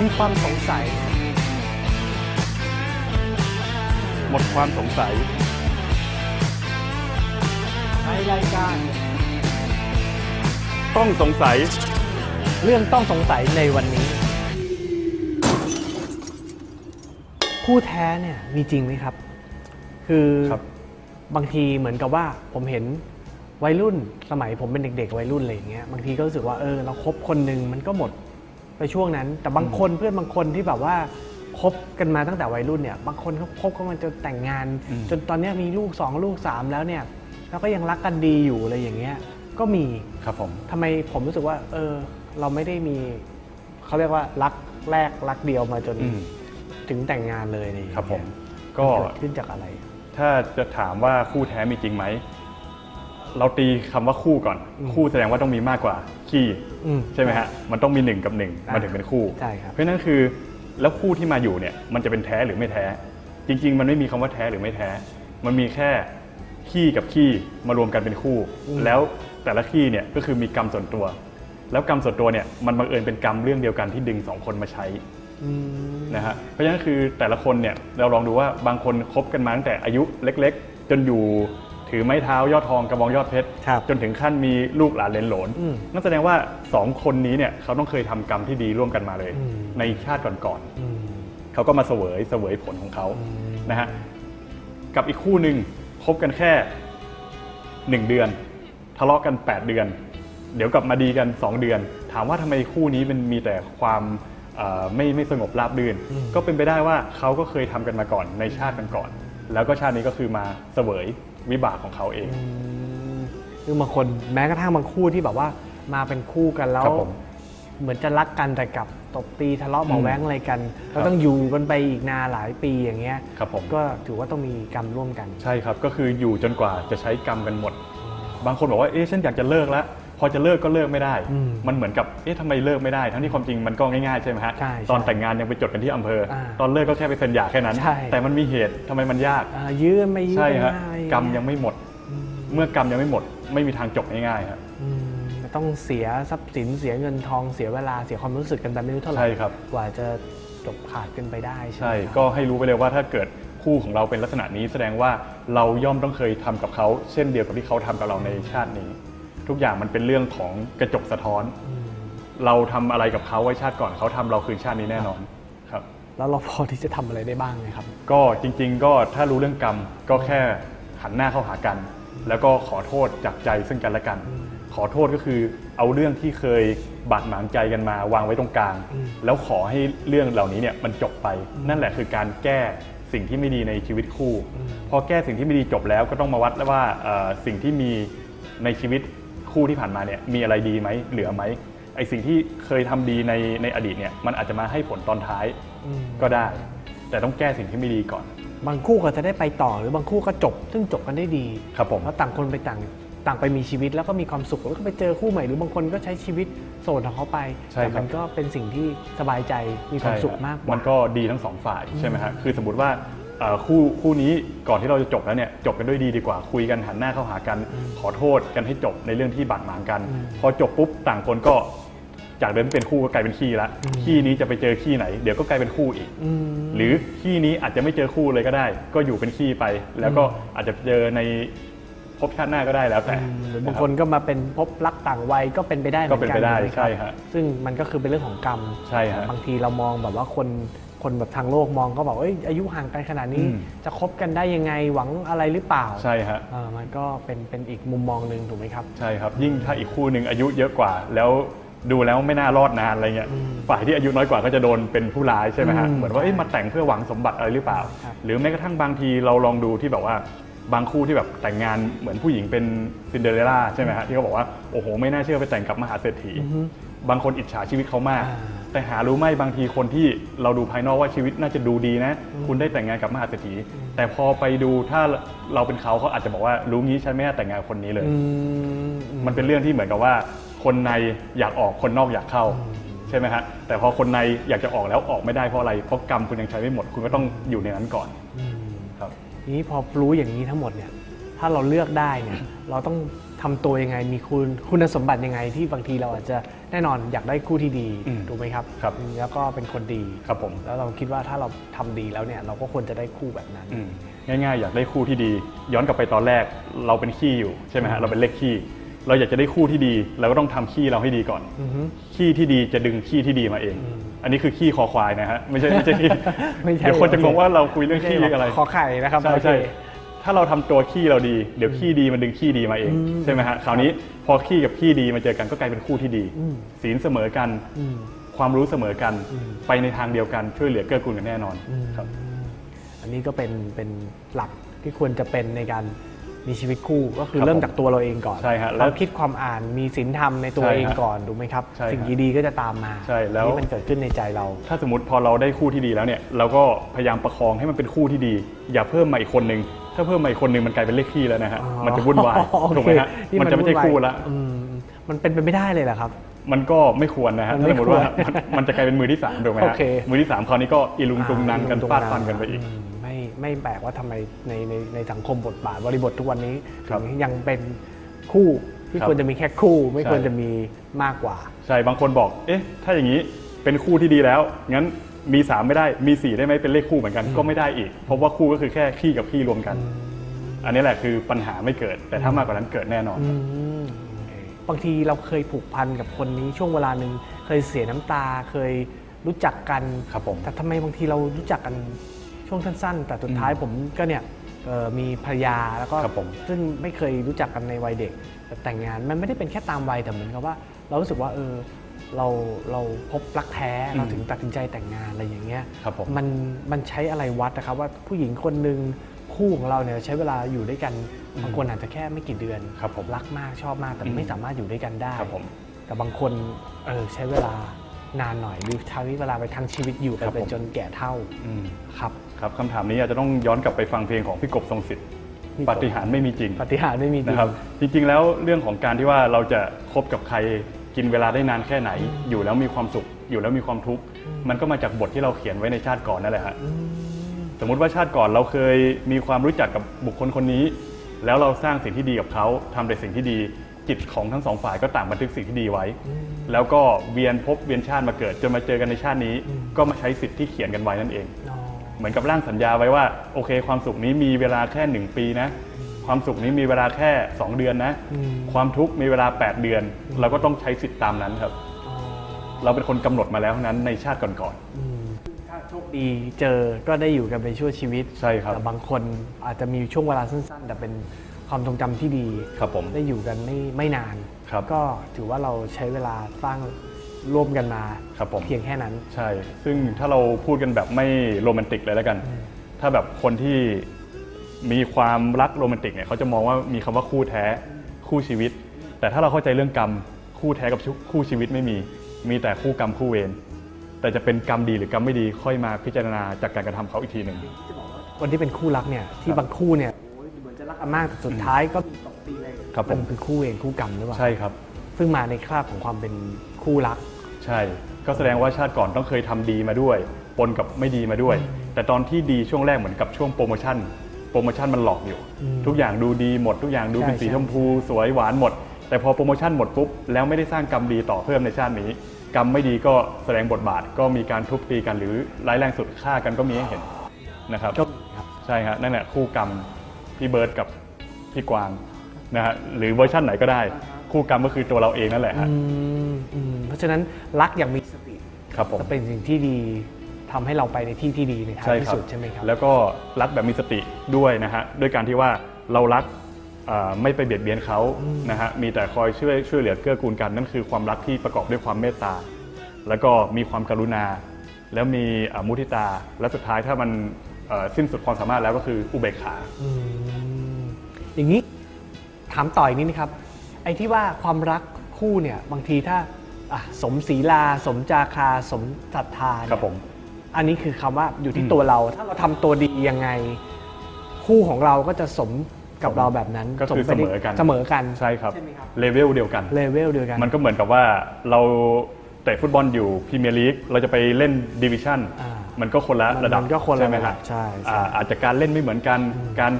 มีความสงสัย หมดความสงสัย ในรายการ ต้องสงสัย เรื่องต้องสงสัยในวันนี้ คู่แท้เนี่ยมีจริงไหมครับ คือครับ บางทีเหมือนกับว่าผมเห็นวัยรุ่นสมัยผมเป็นเด็ก ๆ วัยรุ่นอะไรอย่างเงี้ยบางทีก็รู้สึกว่าเออเราคบคนหนึ่งมันก็หมด ไปช่วงนั้น แต่บางคนเพื่อนบางคนที่แบบว่าคบกันมาตั้งแต่วัยรุ่นเนี่ยบางคนเขาคบกันมาจนแต่งงานอืมจนตอนเนี้ยมีลูกสองลูกสามแล้วเนี่ยแล้วก็ยังรักกันดีอยู่อะไรอย่างเงี้ยก็มีครับผมทำไมผมรู้สึกว่า เออ เราไม่ได้มีเขาเรียกว่ารักแรกรักเดียวมาจนอืม ถึงแต่งงานเลยอะไรอย่างคเงี้ยรับผม ก็เกิดขึ้นจากอะไร ถ้าจะถามว่าคู่แท้มีจริงไหม เราตีคำว่าคู่ก่อนอืมคู่แสดงว่าต้องมีมากกว่าขี้อืมใช่ไหมฮะมันต้องมีหนึ่งกับหนึ่งอ่ามันถึงเป็นคู่ ใช่ครับ เพราะฉะนั้นคือแล้วคู่ที่มาอยู่เนี่ยมันจะเป็นแท้หรือไม่แท้ จริง ๆ มันไม่มีคำว่าแท้หรือไม่แท้ มันมีแค่ขี้กับขี้มารวมกันเป็นคู่ แล้วแต่ละขี้เนี่ยก็คือมีกรรมส่วนตัว แล้วกรรมส่วนตัวเนี่ยมันบังเอิญเป็นกรรมเรื่องเดียวกันที่ดึงสองคนมาใช้ อืม นะฮะเพราะฉะนั้นคือแต่ละคนเนี่ยเราลองดูว่าบางคนคบกันมาตั้งแต่อายุเล็ก ๆ จนอยู่ ถือไม้เท้ายอดทองกระบองยอดเพชร ครับจนถึงขั้นมีลูกหลานเลนโหลนอืมนั่นแสดงว่าสองคนนี้เนี่ยเขาต้องเคยทำกรรมที่ดีร่วมกันมาเลย อืม ในชาติก่อนอืมๆเขาก็มาเสวยเสวยผลของเขาอืมนะฮะกับอีกคู่หนึ่งคบกันแค่หนึ่งเดือน ทะเลาะกัน 8 เดือน เดี๋ยวกลับมาดีกัน 2 เดือน ถามว่าทำไมคู่นี้มันมีแต่ความเอ่อไม่ไม่สงบราบรื่น อืม ก็เป็นไปได้ว่าเขาก็เคยทำกันมาก่อนในชาติกันก่อน แล้วก็ชาตินี้ก็คือมาเสวย วิบากของเขาเองอืมคือบางคนแม้กระทั่งบางคู่ที่แบบว่ามาเป็นคู่กันแล้ว ครับผมเหมือนจะรักกันแต่กลับตบตีทะเลาะเบาอืมแว้งอะไรกันครัเราบต้องอยู่กันไปอีกนานหลายปีอย่างเงี้ย ครับผม ก็ถือว่าต้องมีกรรมร่วมกัน ใช่ครับ ก็คืออยู่จนกว่าจะใช้กรรมกันหมด บางคนบอกว่า เอ๊ะ ฉันอยากจะเลิกแล้ว พอจะเลิกก็เลิกไม่ได้อืมมันเหมือนกับเอ๊ะทำไมเลิกไม่ได้ ทั้งที่ความจริงมันก็ง่ายๆใช่ไหมฮะใช่ตอนใช่แต่งงานยังไปจดกันที่อำเภออ่าตอนเลิกก็แค่ไปเซ็นหย่าแค่นั้นใช่แต่มันมีเหตุทำไมมันยากอ่ายื้อกันไม่ยื้อใช่กันฮะมาอะไรกรรมอายังเไม่หมดอืมเมื่อกรรมยังไม่หมด ไม่มีทางจบง่ายๆครับอืมมันต้องเสียทรัพย์สินเสียเงินทองเสียเวลาเสียความรู้สึกกันไปไม่รู้เท่าไหร่ใช่ครับกว่าจะจบขาดกันไปได้ใช่ไหมใช่ครับก็ให้รู้ไปเลยว่าถ้าเกิดคู่ของเราเป็นลักษณะนี้แสดงว่าเราย่อมต้องเคยทำกับเขา เช่นเดียวกับที่เขาทำกับเราในชาตินี้ ทุกอย่างมันเป็นเรื่องของกระจกสะท้อนอืมเราทำอะไรกับเขาไว้ชาติก่อนเขาทำเราคืนชาตินี้แน่นอนครับ แล้วเราพอที่จะทำอะไรได้บ้างไหมครับ ก็จริง ๆ ก็ถ้ารู้เรื่องกรรมก็แค่หันหน้าเข้าหากัน แล้วก็ขอโทษจากใจซึ่งกันและกันอืมขอโทษก็คือเอาเรื่องที่เคยบาดหมางใจกันมาวางไว้ตรงกลาง อืม แล้วขอให้เรื่องเหล่านี้เนี่ยมันจบไป นั่นแหละคือการแก้สิ่งที่ไม่ดีในชีวิตคู่อืมพอแก้สิ่งที่ไม่ดีจบแล้วก็ต้องมาวัดแล้วว่าเอ่อสิ่งที่มีในชีวิต คู่ที่ผ่านมาเนี่ยมีอะไรดีไหมเหลือไหมไอสิ่งที่เคยทำดีในในอดีตเนี่ยมันอาจจะมาให้ผลตอนท้ายอืมก็ได้ แต่ต้องแก้สิ่งที่ไม่ดีก่อน บางคู่ก็จะได้ไปต่อหรือบางคู่ก็จบ ซึ่งจบกันได้ดีครับผมแล้วต่างคนไปต่างต่างไปมีชีวิตแล้วก็มีความสุขแล้วก็ไปเจอคู่ใหม่หรือบางคนก็ใช้ชีวิตโสดของเขาไปใช่แต่ครับมันก็เป็นสิ่งที่สบายใจมีความใช่สุขมากกว่ามันก็ดีทั้งสองฝ่ายใช่ไหมฮะคือสมมติว่าเอ่อ คู่คู่นี้ก่อนที่เราจะจบแล้วเนี่ยจบกันด้วยดีดีกว่า คุยกันหันหน้าเข้าหากัน ขอโทษกันให้จบในเรื่องที่บาดหมางกันอืมพอจบปุ๊บต่างคนก็จากเดิมเป็นคู่ก็กลายเป็นขี้ละอืมขี้นี้จะไปเจอขี้ไหน เดี๋ยวก็กลายเป็นคู่อีกอืมหรือขี้นี้อาจจะไม่เจอคู่เลยก็ได้ ก็อยู่เป็นขี้ไป แล้วก็อาจจะเจอในภพชาติหน้าก็ได้แล้วแต่อืมหรือบางคนก็มาเป็นพบรักต่างวัยก็เป็นไปได้หมือก็เป็นไปได้ถูหมครับใช่ฮะซึ่งมันก็คือเป็นเรื่องของกรรมใช่ฮะบางทีเรามองแบบว่าคน คนแบบทางโลกมองก็บอกเอ้ยอายุห่างกันขนาดนี้ อืม จะคบกันได้ยังไงหวังอะไรหรือเปล่าใช่ฮะ เออมันก็เป็นเป็นอีกมุมมองหนึ่งถูกไหมครับ ใช่ครับ ยิ่งถ้าอีกคู่หนึ่งอายุเยอะกว่า แล้วดูแล้วไม่น่ารอดนานอะไรเงี้ยอืมฝ่ายที่อายุน้อยกว่าก็จะโดนเป็นผู้ร้ายใช่ไหมฮะอืมเหมือนว่าเอ๊ะมาแต่งเพื่อหวังสมบัติอะไรหรือเปล่า ครับ หรือแม้กระทั่งบางทีเราลองดูที่แบบว่าบางคู่ที่แบบแต่งงานเหมือนผู้หญิงเป็นซินเดอเรลล่าใช่ไหมฮะที่เขาบอกว่าโอ้โหไม่น่าเชื่อไปแต่งกับมหาเศรษฐีอือฮึบางคนอิจฉาชีวิตเขามาก อ่า แต่หารู้ไหมบางทีคนที่เราดูภายนอกว่าชีวิตน่าจะดูดีนะ คุณได้แต่งงานกับมหาเศรษฐี แต่พอไปดูถ้าเราเป็นเขาเขาอาจจะบอกว่ารู้งี้ฉันไม่น่าแต่งงานกับคนนี้เลยอืมมันเป็นเรื่องที่เหมือนกับว่า คนในอยากออกคนนอกอยากเข้าใช่ไหมฮะแต่พอคนในอยากจะออกแล้วออกไม่ได้เพราะอะไรเพราะกรรมคุณยังใช้ไม่หมด คุณก็ต้องอยู่ในนั้นก่อนอืมครับทีนี้พอรู้อย่างนี้ทั้งหมดเนี่ยถ้าเราเลือกได้เนี่ยเราต้อง ทำตัวยังไง มีคุณคุณสมบัติยังไง ที่บางทีเราอาจจะแน่นอนอยากได้คู่ที่ดีอืมถูกไหมครับครับ แล้วก็เป็นคนดีครับผมแล้วเราคิดว่าถ้าเราทำดีแล้วเนี่ยเราก็ควรจะได้คู่แบบนั้นอืมง่ายๆ อยากได้คู่ที่ดี ย้อนกลับไปตอนแรกเราเป็นขี้อยู่ใช่ไหมฮะเราเป็นเลขขี้เราอยากจะได้คู่ที่ดีเราก็ต้องทำขี้เราให้ดีก่อนอือฮึขี้ที่ดีจะดึงขี้ที่ดีมาเองอืมอันนี้คือขี้คอควายนะฮะไม่ใช่ไม่ใช่ขี้ไม่ใช่เดี๋ยวคนจะงงว่าเราคุยเรื่องไม่ใช่ขี้อะไรขอไข่นะครับใช่โอเคใช่ ถ้าเราทำตัวขี้เราดี เดี๋ยวขี้ดีมันดึงขี้ดีมาเองอืมใช่ไหมฮะคราวนี้พอขี้กับขี้ดีมาเจอกันก็กลายเป็นคู่ที่ดีอืมศีลเสมอกันอืมความรู้เสมอกันอืมไปในทางเดียวกันช่วยเหลือเกื้อกูลกันแน่นอนอืมครับ อันนี้ก็เป็นเป็นหลักที่ควรจะเป็นในการ มีชีวิตคู่ก็คือครับเริ่มผมจากตัวเราเองก่อนใช่ฮะคแล้ววามคิดความอ่านมีศีลธรรมในตัวใช่ฮะเองก่อนถูกไหมครับ ใช่สิ่งฮะดีๆก็จะตามมาใช่แล้วนี่มันเกิดขึ้นในใจเรา ถ้าสมมติพอเราได้คู่ที่ดีแล้วเนี่ยเราก็พยายามประคองให้มันเป็นคู่ที่ดี อย่าเพิ่มมาอีกคนนึงถ้าเพิ่มมาอีกคนนึงมันกลายเป็นเลขขี้แล้วนะฮะอ๋อมันจะวุ่นวายโอเคถูกไหมฮะนี่มันจะไม่ใช่วุ่นวายคู่ละอืมมันเป็นไปไม่ได้เลยเหรอครับ มันก็ไม่ควรนะฮะมันถ้าไม่สมมติว่าควรมันมันจะกลายเป็นมือที่สามถูกไหมโอฮะเคมือที่สามคราวนี้ก็อีลุงตุงนางกันอ่ฟาดฟันกันไปอีกมไม่ ไม่แปลกว่าทำไมในในในสังคมบทบาทบริบททุกวันนี้ครับถึงยังเป็นคู่ที่ครับควรจะมีแค่คู่ ไม่ใช่ควรจะมีมากกว่า ใช่บางคนบอก เอ๊ะ ถ้าอย่างนี้เป็นคู่ที่ดีแล้ว งั้นมีสามไม่ได้มีสี่ได้ไหมเป็นเลขคู่เหมือนกันก็ไม่ได้อีก เพราะว่าคู่ก็คือแค่ขี้กับขี้รวมกัน อันนี้แหละคือปัญหาไม่เกิด แต่ถ้ามากกว่านั้นเกิดแน่นอนอืมโอเคบางทีเราเคยผูกพันกับคนนี้ช่วงเวลาหนึ่งเคยเสียน้ำตาเคยรู้จักกันครับผมแต่ทำไมบางทีเรารู้จักกัน ช่วงสั้น ๆ แต่สุดท้ายผมก็เนี่ยเอ่อมีภรรยาแล้วก็ครับผมซึ่งไม่เคยรู้จักกันในวัยเด็กแต่แต่งงานมันไม่ได้เป็นแค่ตามวัยแต่เหมือนกับว่า เรารู้สึกว่าเออเราเราพบรักแท้เราถึงตัดสินใจแต่งงานอะไรอย่างเงี้ยครับผมมันมันใช้อะไรวัดนะครับว่าผู้หญิงคนหนึ่งคู่ของเราเนี่ยใช้เวลาอยู่ด้วยกันบางคนอาจจะแค่ไม่กี่เดือนครับผมรักมากชอบมากแต่อืมไม่สามารถอยู่ด้วยกันได้ครับผมแต่บางคนเออใช้เวลานานหน่อยหรือใช้เวลาไปทั้งชีวิตอยู่กันครับไปผมจนแก่เท่าอืมครับ ครับคำถามนี้อาจจะต้องย้อนกลับไปฟังเพลงของพี่กบทรงสิทธิ์พี่กบปาฏิหาริย์ไม่มีจริงปฏิหารย์ไม่มีจริงนะครับจริงๆแล้วเรื่องของการที่ว่าเราจะคบกับใครกินเวลาได้นานแค่ไหน อยู่แล้วมีความสุข อยู่แล้วมีความทุกข์มันก็มาจากบทที่เราเขียนไว้ในชาติก่อนนั่นแหละฮะอืมสมมุติว่าชาติก่อนเราเคยมีความรู้จักกับบุคคลคนนี้ แล้วเราสร้างสิ่งที่ดีกับเขาทำแต่สิ่งที่ดีจิตของทั้งสองฝ่ายก็ต่างบันทึกสิ่งที่ดีไว้ แล้วก็เวียนภพเวียนชาติมาเกิดจนมาเจอกันในชาตินี้ ก็มาใช้สิทธิ์ที่เขียนกันไว้นั่นเองอ๋อ เหมือนกับร่างสัญญาไว้ว่าโอเค ความสุขนี้มีเวลาแค่หนึ่งปีนะ ความสุขนี้มีเวลาแค่ 2 เดือนนะอืมความทุกข์มีเวลา 8 เดือน เราก็ต้องใช้สิทธิ์ตามนั้นครับอ๋อเราเป็นคนกำหนดมาแล้วทั้งนั้นในชาติก่อนอืมถ้าโชคดีเจอก็ได้อยู่กันไปชั่วชีวิตใช่ครับแต่บางคนอาจจะมีช่วงเวลาสั้นๆ แต่เป็นความทรงจำที่ดีๆครับผมได้อยู่กันไม่ไม่นานครับก็ถือว่าเราใช้เวลาสร้าง ร่วมกันมาครับผมเพียงแค่นั้น ใช่ ซึ่งถ้าเราพูดกันแบบไม่โรแมนติกเลยแล้วกัน ถ้าแบบคนที่มีความรักโรแมนติกเนี่ยเขาจะมองว่ามีคำว่าคู่แท้คู่ชีวิต แต่ถ้าเราเข้าใจเรื่องกรรมคู่แท้กับคู่ชีวิตไม่มี มีแต่คู่กรรมคู่เวรแต่จะเป็นกรรมดีหรือกรรมไม่ดีค่อยมาพิจารณาจากการกระทำเขาอีกทีหนึ่งคนที่เป็นคู่รักเนี่ยที่บางคู่เนี่ยโอ้ยเหมือนจะรักกันมากแต่สุดท้ายก็มีตบตีเลยครับผมมันคือคู่เวรคู่กรรมหรือเปล่าใช่ครับ ซึ่งมาในคราบของความเป็นคู่รัก ใช่ ก็แสดงว่าชาติก่อนต้องเคยทำดีมาด้วย ปนกับไม่ดีมาด้วย แต่ตอนที่ดีช่วงแรกเหมือนกับช่วงโปรโมชั่น โปรโมชั่นมันหลอกอยู่ อืมทุกอย่างดูดีหมด ทุกอย่างดูเป็นใช่สีใช่ ชมพูสวยหวานหมด แต่พอโปรโมชั่นหมดปุ๊บแล้วไม่ได้สร้างกรรมดีต่อเพิ่มในชาตินี้ กรรมไม่ดีก็แสดงบทบาทก็มีการทุบตีกันหรือร้ายแรงสุดฆ่ากันก็มีให้เห็นนะครับ ก็มีครับ ใช่ฮะนั่นแหละคู่กรรมพี่เบิร์ดกับพี่กวางนะฮะหรือเวอร์ชั่นไหนก็ได้ คู่กรรมก็คือตัวเราเองนั่นแหละฮะอืมอืมเพราะฉะนั้นรักอย่างมีสติครับผม จะเป็นสิ่งที่ดีทำให้เราไปในที่ที่ดีในท้ายที่สุดใช่ไหมครับ แล้วก็รักแบบมีสติด้วยนะฮะด้วยการที่ว่าเรารักอ่าไม่ไปเบียดเบียนเขานะฮะมีแต่คอยช่วยช่วยเหลือเกื้อกูลกันนั่นคือความรักที่ประกอบด้วยความเมตตา แล้วก็มีความกรุณา แล้วมีอ่ามุทิตา และสุดท้ายถ้ามันเอ่อสิ้นสุดความสามารถแล้วก็คืออุเบกขาอืมอย่างนี้ถามต่ออีกนิดนะครับ ไอ้ที่ว่าความรักคู่เนี่ยบางทีถ้าอะสมศีลา สมจาคา สมศรัทธาเนี่ย ครับผม อันนี้คือคำว่าอยู่ที่อืมตัวเรา ถ้าเราทำตัวดียังไง คู่ของเราก็จะสมกับเราแบบนั้นก็คือไปได้เสมอกัน เสมอกัน ใช่ครับใช่ไหมครับ เลเวลเดียวกัน เลเวลเดียวกันมันก็เหมือนกับว่าเราเตะฟุตบอลอยู่พรีเมียร์ลีกเราจะไปเล่นดิวิชั่น อ่ามันก็คนละระดับมันก็คนละใช่ไหมระดัฮะบใช่ใช่ อ่าอาจจะการเล่นไม่เหมือนกัน การ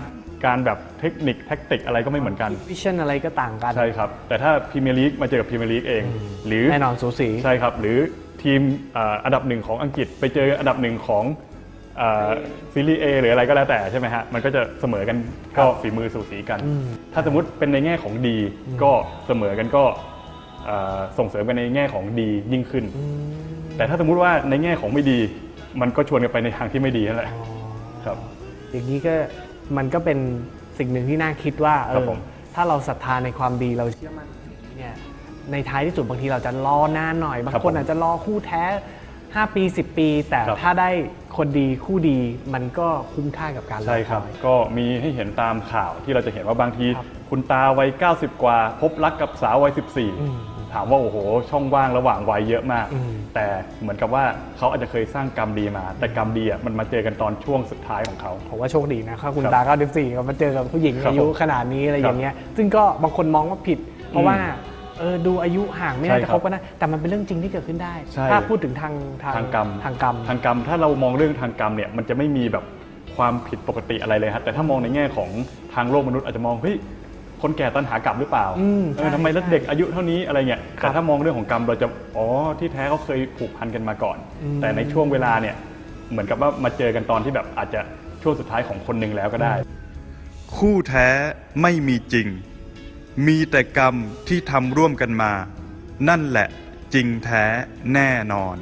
การแบบเทคนิคแท็กติกอะไรก็ไม่เหมือนกัน วิชั่นอะไรก็ต่างกัน ใช่ครับ แต่ถ้าพรีเมียร์ลีกมาเจอกับพรีเมียร์ลีกเอง หรือแน่นอนสูสี ใช่ครับ หรือทีมเอ่ออันดับหนึ่งของอังกฤษไปเจออันดับหนึ่งของเอ่อซีรีส์เอหรืออะไรก็แล้วแต่ใช่ไหมฮะ มันก็จะเสมอกันก็ฝีมือสูสีกัน ถ้าสมมติเป็นในแง่ของดี ก็เสมอกันก็เอ่อส่งเสริมกันในแง่ของดียิ่งขึ้น แต่ถ้าสมมุติว่าในแง่ของไม่ดี มันก็ชวนกันไปในทางที่ไม่ดีนั่นแหละครับ อย่างนี้ก็ มันก็เป็นสิ่งหนึ่งที่น่าคิดว่าเอครับอผม ถ้าเราศรัทธาในความดีเราเชื่อมั่นเนี่ยในท้ายที่สุดบางทีเราจะรอนานหน่อย บางครับคนผมอาจจะรอคู่แท้ 5 ปี 10 ปี แต่ครับ ถ้าได้คนดีคู่ดีมันก็คุ้มค่ากับการรอใช่ครับ อย ก็มีให้เห็นตามข่าวที่เราจะเห็นว่าบางที ครับคุณตาวัย 90 กว่า พบรักกับสาววัย อืม14 ถามว่าโอ้โห ช่องว่างระหว่างวัยเยอะมากอืมแต่เหมือนกับว่าเขาอาจจะเคยสร้างกรรมดีมา แต่กรรมดีอะมันมาเจอกันตอนช่วงสุดท้ายของเขา ผมว่าโชคดีนะครับคุณครับตา94ก็มาเจอกับผู้หญิงครับอายุผมขนาดนี้อะไรครับอย่างเงี้ย ซึ่งก็บางคนมองว่าผิด เพราะว่าเออดูอายุห่างไม่น่าใช่จะครัคบบกันนะแต่มันเป็นเรื่องจริงที่เกิดขึ้นได้ใช่ถ้าพูดถึงทางทางกรรมทางกรรมทางกรรม ถ้าเรามองเรื่องทางกรรมเนี่ยมันจะไม่มีแบบความผิดปกติอะไรเลยครับแต่ถ้ามองในแง่ของทางโลกมนุษย์อาจจะมองเฮ้ย คนแก่ตันหากรรมหรือเปล่าอืมเออใช่ทำไมแล้วใช่เด็กอายุเท่านี้อะไรเงี้ยครัแต่บถ้ามองเรื่องของกรรมเราจะอ๋อที่แท้เขาเคยผูกพันกันมาก่อน อืม แต่ในช่วงเวลาเนี่ยเหมือนกับว่ามาเจอกันตอนที่แบบอาจจะช่วงสุดท้ายของคนหนึ่งแล้วก็ได้ คู่แท้ไม่มีจริง มีแต่กรรมที่ทำร่วมกันมา นั่นแหละจริงแท้แน่นอน